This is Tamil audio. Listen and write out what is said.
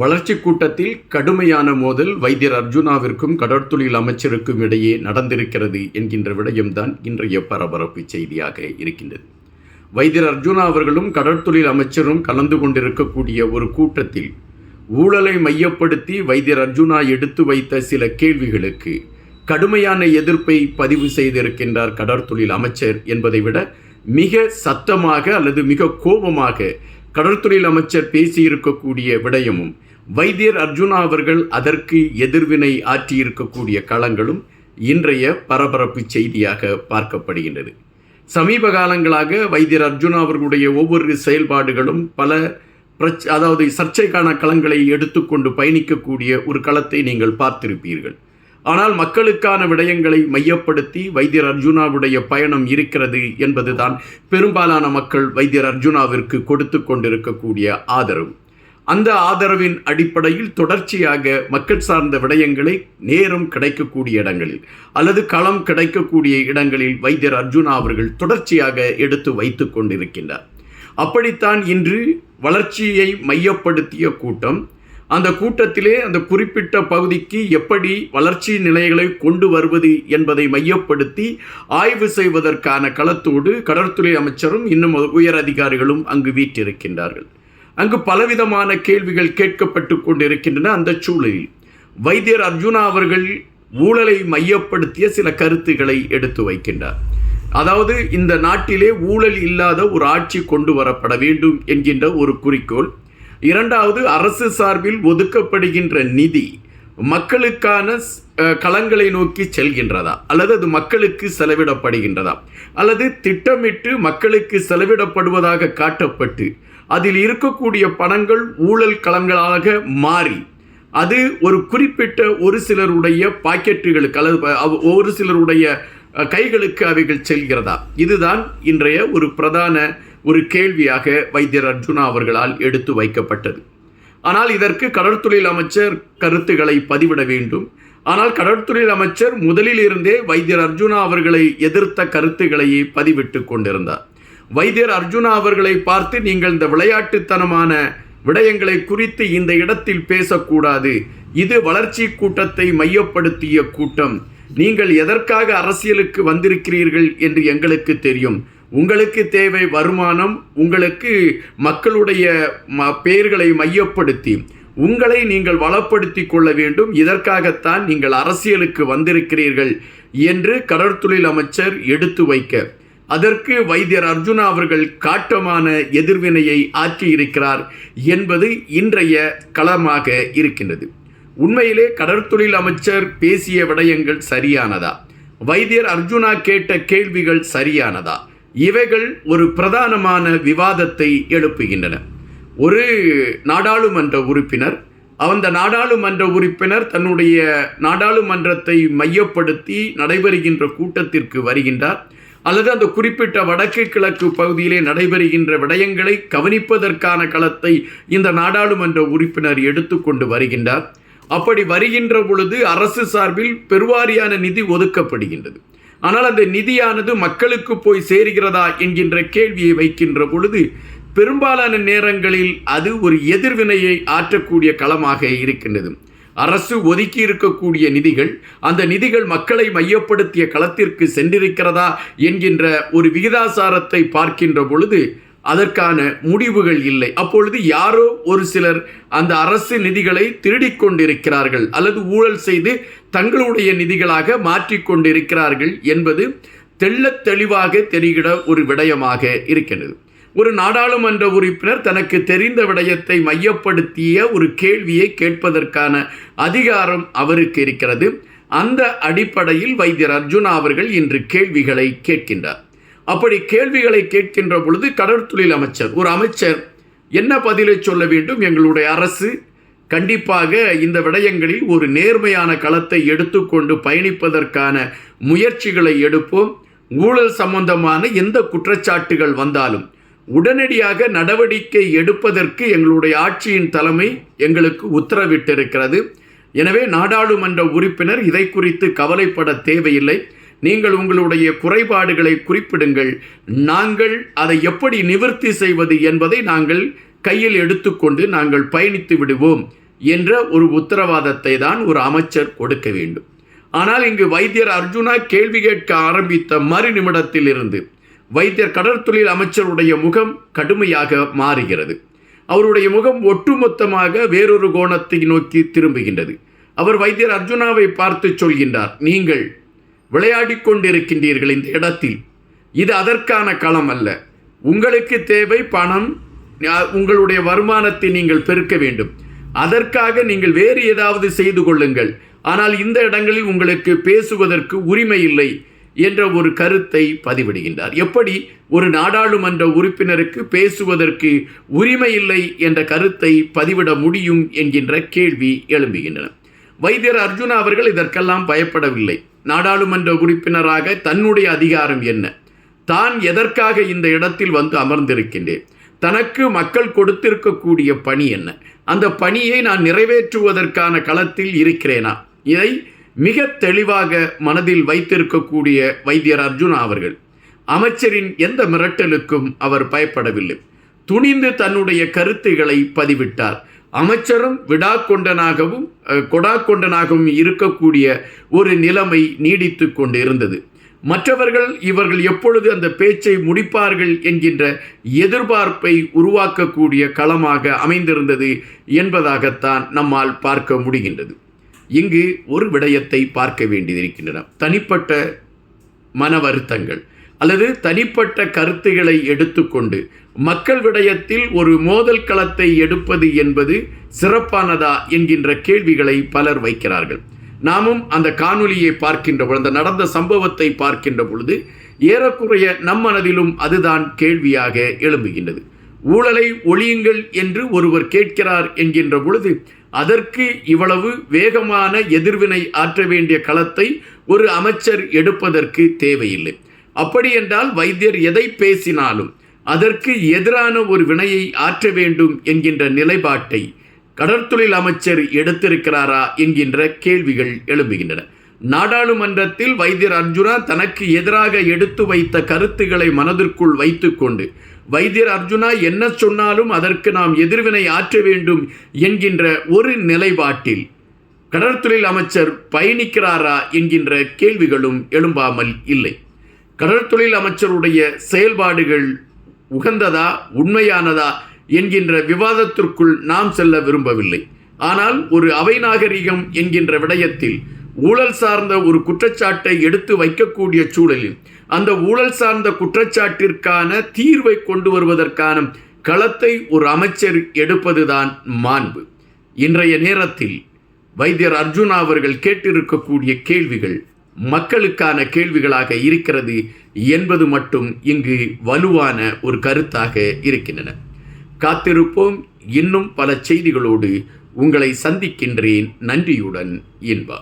வளர்ச்சி கூட்டத்தில் கடுமையான மோதல் வைத்தியர் அர்ஜுனாவிற்கும் கடற்தொழில் அமைச்சருக்கும் இடையே நடந்திருக்கிறது என்கின்ற விடயம்தான் இன்றைய பரபரப்பு செய்தியாக இருக்கின்றது. வைத்தியர் அர்ஜுனா அவர்களும் கடற்தொழில் அமைச்சரும் கலந்து கொண்டிருக்கக்கூடிய ஒரு கூட்டத்தில் ஊழலை மையப்படுத்தி வைத்தியர் அர்ஜுனா எடுத்து வைத்த சில கேள்விகளுக்கு கடுமையான எதிர்ப்பை பதிவு செய்திருக்கின்றார் கடற்தொழில் அமைச்சர் என்பதை விட மிக சத்தமாக அல்லது மிக கோபமாக கடற்தொழில் அமைச்சர் பேசியிருக்கக்கூடிய விடயமும் வைத்தியர் அர்ஜுனா அவர்கள் அதற்கு எதிர்வினை ஆற்றியிருக்கக்கூடிய களங்களும் இன்றைய பரபரப்பு செய்தியாக பார்க்கப்படுகின்றது. சமீப காலங்களாக வைத்தியர் அர்ஜுனா அவர்களுடைய ஒவ்வொரு செயல்பாடுகளும் பல பிரச் அதாவது சர்ச்சைக்கான களங்களை எடுத்துக்கொண்டு பயணிக்கக்கூடிய ஒரு களத்தை நீங்கள் பார்த்திருப்பீர்கள். ஆனால் மக்களுக்கான விடயங்களை மையப்படுத்தி வைத்தியர் அர்ஜுனாவுடைய பயணம் இருக்கிறது என்பதுதான் பெரும்பாலான மக்கள் வைத்தியர் அர்ஜுனாவிற்கு கொடுத்து கொண்டிருக்கக்கூடிய ஆதரவு. அந்த ஆதரவின் அடிப்படையில் தொடர்ச்சியாக மக்கள் சார்ந்த விடயங்களை நேரம் கிடைக்கக்கூடிய இடங்களில் அல்லது களம் கிடைக்கக்கூடிய இடங்களில் வைத்தியர் அர்ஜுனா அவர்கள் தொடர்ச்சியாக எடுத்து வைத்து கொண்டிருக்கின்றார். அப்படித்தான் இன்று வளர்ச்சியை மையப்படுத்திய கூட்டம் அந்த கூட்டத்திலே அந்த குறிப்பிட்ட பகுதிக்கு எப்படி வளர்ச்சி நிலைகளை கொண்டு வருவது என்பதை மையப்படுத்தி ஆய்வு செய்வதற்கான களத்தோடு கடற்துறை அமைச்சரும் இன்னும் உயர் அதிகாரிகளும் அங்கு வீற்றிருக்கின்றார்கள். அங்கு பலவிதமான கேள்விகள் கேட்கப்பட்டு கொண்டிருக்கின்றன அந்த சூழலில். வைத்தியர் அர்ஜுனா அவர்கள் ஊழலை மையப்படுத்திய சில கருத்துக்களை எடுத்து வைக்கின்றார். அதாவது இந்த நாட்டிலே ஊழல் இல்லாத ஒரு ஆட்சி கொண்டு வரப்பட வேண்டும் என்கின்ற ஒரு குறிக்கோள். இரண்டாவது அரசு சார்பில் ஒதுக்கப்படுகின்ற நிதி மக்களுக்கான களங்களை நோக்கி செல்கின்றதா? அல்லது அது மக்களுக்கு செலவிடப்படுகின்றதா? அல்லது திட்டமிட்டு மக்களுக்கு செலவிடப்படுவதாக காட்டப்பட்டு அதில் இருக்கக்கூடிய பணங்கள் ஊழல் களங்களாக மாறி அது ஒரு குறிப்பிட்ட ஒரு சிலருடைய பாக்கெட்டுகளுக்கு அல்லது ஒரு சிலருடைய கைகளுக்கு அவைகள் செல்கிறதா? இதுதான் இன்றைய ஒரு பிரதான ஒரு கேள்வியாக வைத்தியர் அர்ஜுனா அவர்களால் எடுத்து வைக்கப்பட்டது. ஆனால் இதற்கு கடற்தொழில் அமைச்சர் கருத்துக்களை பதிவிட வேண்டும். ஆனால் கடற்தொழில் அமைச்சர் முதலில் இருந்தே வைத்தியர் அர்ஜுனா அவர்களை எதிர்த்த கருத்துக்களையே பதிவிட்டு கொண்டிருந்தார். வைத்தியர் அர்ஜுனா அவர்களை பார்த்து நீங்கள் இந்த விளையாட்டுத்தனமான விடயங்களை குறித்து இந்த இடத்தில் பேசக்கூடாது. இது வளர்ச்சி கூட்டத்தை மையப்படுத்திய கூட்டம். நீங்கள் எதற்காக அரசியலுக்கு வந்திருக்கிறீர்கள் என்று எங்களுக்கு தெரியும். உங்களுக்கு தேவை வருமானம் உங்களுக்கு மக்களுடைய ம பெயர்களை மையப்படுத்தி. உங்களை நீங்கள் வளப்படுத்தி கொள்ள வேண்டும். இதற்காகத்தான் நீங்கள் அரசியலுக்கு வந்திருக்கிறீர்கள் என்று கடற்தொழில் அமைச்சர் எடுத்து வைக்க. அதற்கு வைத்தியர் அர்ஜுனா அவர்கள் காட்டமான எதிர்வினையை ஆற்றியிருக்கிறார் என்பது இன்றைய களமாக இருக்கின்றது. உண்மையிலே கடற்தொழில் அமைச்சர் பேசிய விடயங்கள் சரியானதா? வைத்தியர் அர்ஜுனா கேட்ட கேள்விகள் சரியானதா? இவைகள் ஒரு பிரதானமான விவாதத்தை எழுப்புகின்றன. ஒரு நாடாளுமன்ற உறுப்பினர் அந்த நாடாளுமன்ற உறுப்பினர் தன்னுடைய நாடாளுமன்றத்தை மையப்படுத்தி நடைபெறுகின்ற கூட்டத்திற்கு வருகின்றார். அல்லது அந்த குறிப்பிட்ட வடக்கு கிழக்கு பகுதியிலே நடைபெறுகின்ற விடயங்களை கவனிப்பதற்கான களத்தை இந்த நாடாளுமன்ற உறுப்பினர் எடுத்துக்கொண்டு வருகின்றார். அப்படி வருகின்ற பொழுது அரசு சார்பில் பெருவாரியான நிதி ஒதுக்கப்படுகின்றது. ஆனால் அந்த நிதியானது மக்களுக்கு போய் சேருகிறதா என்கின்ற கேள்வியை வைக்கின்ற பொழுது பெரும்பாலான நேரங்களில் அது ஒரு எதிர்வினையை ஆற்றக்கூடிய களமாக இருக்கின்றது. அரசு ஒதுக்கி இருக்கக்கூடிய நிதிகள் அந்த நிதிகள் மக்களை மையப்படுத்திய களத்திற்கு சென்றிருக்கிறதா என்கின்ற ஒரு விகிதாசாரத்தை பார்க்கின்ற பொழுது அதற்கான முடிவுகள் இல்லை. அப்பொழுது யாரோ ஒரு சிலர் அந்த அரசு நிதிகளை திருடிக் கொண்டிருக்கிறார்கள் அல்லது ஊழல் செய்து தங்களுடைய நிதிகளாக மாற்றிக்கொண்டிருக்கிறார்கள் என்பது தெள்ள தெளிவாக தெரிகிற ஒரு விடயமாக இருக்கிறது ஒரு நாடாளுமன்ற உறுப்பினர் தனக்கு தெரிந்த விடயத்தை மையப்படுத்திய ஒரு கேள்வியை கேட்பதற்கான அதிகாரம் அவருக்கு இருக்கிறது. அந்த அடிப்படையில் வைத்தியர் அர்ஜுனா அவர்கள் இன்று கேள்விகளை கேட்கின்றார். அப்படி கேள்விகளை கேட்கின்ற பொழுது கடற்தொழில் அமைச்சர் ஒரு அமைச்சர் என்ன பதிலை சொல்ல வேண்டும்? எங்களுடைய அரசு கண்டிப்பாக இந்த விடயங்களில் ஒரு நேர்மையான களத்தை எடுத்துக்கொண்டு பயணிப்பதற்கான முயற்சிகளை எடுப்போம். ஊழல் சம்பந்தமான எந்த குற்றச்சாட்டுகள் வந்தாலும் உடனடியாக நடவடிக்கை எடுப்பதற்கு எங்களுடைய ஆட்சியின் தலைமை எங்களுக்கு உத்தரவிட்டிருக்கிறது. எனவே நாடாளுமன்ற உறுப்பினர் இதை குறித்து கவலைப்பட தேவையில்லை. நீங்கள் உங்களுடைய குறைபாடுகளை குறிப்பிடுங்கள். நாங்கள் அதை எப்படி நிவர்த்தி செய்வது என்பதை நாங்கள் கையில் எடுத்துக்கொண்டு நாங்கள் பயணித்து விடுவோம் என்ற ஒரு உத்தரவாதத்தை தான் ஒரு அமைச்சர் கொடுக்க வேண்டும். ஆனால் இங்கு வைத்தியர் அர்ஜுனா கேள்வி கேட்க ஆரம்பித்த மறு நிமிடத்தில் இருந்து வைத்தியர் கடற்தொழில் அமைச்சருடைய முகம் கடுமையாக மாறுகிறது. அவருடைய முகம் ஒட்டுமொத்தமாக வேறொரு கோணத்தை நோக்கி திரும்புகின்றது. அவர் வைத்தியர் அர்ஜுனாவை பார்த்து சொல்கின்றார் நீங்கள் விளையாடி கொண்டிருக்கின்றீர்கள் இந்த இடத்தில். இது அதற்கான களம் அல்ல. உங்களுக்கு தேவை பணம் உங்களுடைய வருமானத்தை நீங்கள் பெருக்க வேண்டும். அதற்காக நீங்கள் வேறு ஏதாவது செய்து கொள்ளுங்கள். ஆனால் இந்த இடங்களில் உங்களுக்கு பேசுவதற்கு உரிமை இல்லை. என்ற ஒரு கருத்தை பதிவிடுகின்றார். எப்படி? ஒரு நாடாளுமன்ற உறுப்பினருக்கு பேசுவதற்கு உரிமை இல்லை என்ற கருத்தை பதிவிட முடியும் என்கின்ற கேள்வி எழும்புகின்றன. வைத்தியர் அர்ஜுனா அவர்கள் இதற்கெல்லாம் பயப்படவில்லை. நாடாளுமன்ற உறுப்பினராக தன்னுடைய அதிகாரம் என்ன? தான் எதற்காக இந்த இடத்தில் வந்து அமர்ந்திருக்கின்றேன்? தனக்கு மக்கள் கொடுத்திருக்கக்கூடிய பணி என்ன? அந்த பணியை நான் நிறைவேற்றுவதற்கான களத்தில் இருக்கிறேனா? இதை மிக தெளிவாக மனதில் வைத்திருக்கக்கூடிய வைத்தியர் அர்ஜுனா அவர்கள் அமைச்சரின் எந்த மிரட்டலுக்கும் அவர் பயப்படவில்லை. துணிந்து தன்னுடைய கருத்துக்களை பதிவிட்டார். அமைச்சரும் விடாக்கொண்டனாகவும் கொடாக்கொண்டனாகவும் இருக்கக்கூடிய ஒரு நிலைமை நீடித்து கொண்டு இருந்தது மற்றவர்கள் இவர்கள் எப்பொழுது அந்த பேச்சை முடிப்பார்கள் என்கின்ற எதிர்பார்ப்பை உருவாக்கக்கூடிய களமாக அமைந்திருந்தது என்பதாகத்தான் நம்மால் பார்க்க முடிகின்றது. இங்கு ஒரு விடயத்தை பார்க்க வேண்டியிருக்கின்றன. தனிப்பட்ட மன வருத்தங்கள் அல்லது தனிப்பட்ட கருத்துக்களை எடுத்துக்கொண்டு மக்கள் விடயத்தில் ஒரு மோதல் களத்தை எடுப்பது என்பது சிறப்பானதா என்கின்ற கேள்விகளை பலர் வைக்கிறார்கள். நாமும் அந்த காணொலியை பார்க்கின்ற பொழுது அந்த நடந்த சம்பவத்தை பார்க்கின்ற பொழுது ஏறக்குறைய நம் மனதிலும் அதுதான் கேள்வியாக எழும்புகின்றது. ஊழலை ஒழியுங்கள் என்று ஒருவர் கேட்கிறார் என்கின்ற பொழுது அதற்கு இவ்வளவு வேகமான எதிர்வினை ஆற்ற வேண்டிய களத்தை ஒரு அமைச்சர் எடுப்பதற்கு தேவையில்லை. அப்படி என்றால் வைத்தியர் எதை பேசினாலும் அதற்கு எதிரான ஒரு வினையை ஆற்ற வேண்டும் என்கின்ற நிலைப்பாட்டை கடற்தொழில் அமைச்சர் எடுத்திருக்கிறாரா என்கின்ற கேள்விகள் எழும்புகின்றன. நாடாளுமன்றத்தில் வைத்தியர் அர்ஜுனா தனக்கு எதிராக எடுத்து வைத்த கருத்துக்களை மனதிற்குள் வைத்துக்கொண்டு வைத்தியர் அர்ஜுனா என்ன சொன்னாலும் அதற்கு நாம் எதிர்வினை ஆற்ற வேண்டும் என்கின்ற ஒரு நிலைப்பாட்டில் கடற்தொழில் அமைச்சர் பயணிக்கிறாரா என்கின்ற கேள்விகளும் எழும்பாமல் இல்லை. கடற்தொழில் அமைச்சருடைய செயல்பாடுகள் உகந்ததா உண்மையானதா என்கின்ற விவாதத்திற்குள் நாம் செல்ல விரும்பவில்லை. ஆனால் ஒரு அவை நாகரிகம் என்கின்ற விடயத்தில் ஊழல் சார்ந்த ஒரு குற்றச்சாட்டை எடுத்து வைக்கக்கூடிய சூழலில் அந்த ஊழல் சார்ந்த குற்றச்சாட்டிற்கான தீர்வை கொண்டு வருவதற்கான களத்தை ஒரு அமைச்சர் எடுப்பதுதான் மாண்பு. இன்றைய நேரத்தில் வைத்தியர் அர்ஜுனா அவர்கள் கேட்டிருக்கக்கூடிய கேள்விகள் மக்களுக்கான கேள்விகளாக இருக்கிறது என்பது மட்டும் இங்கு வலுவான ஒரு கருத்தாக இருக்கின்றன. காத்திருப்போம். இன்னும் பல செய்திகளோடு உங்களை சந்திக்கின்றேன். நன்றியுடன் இன்பா.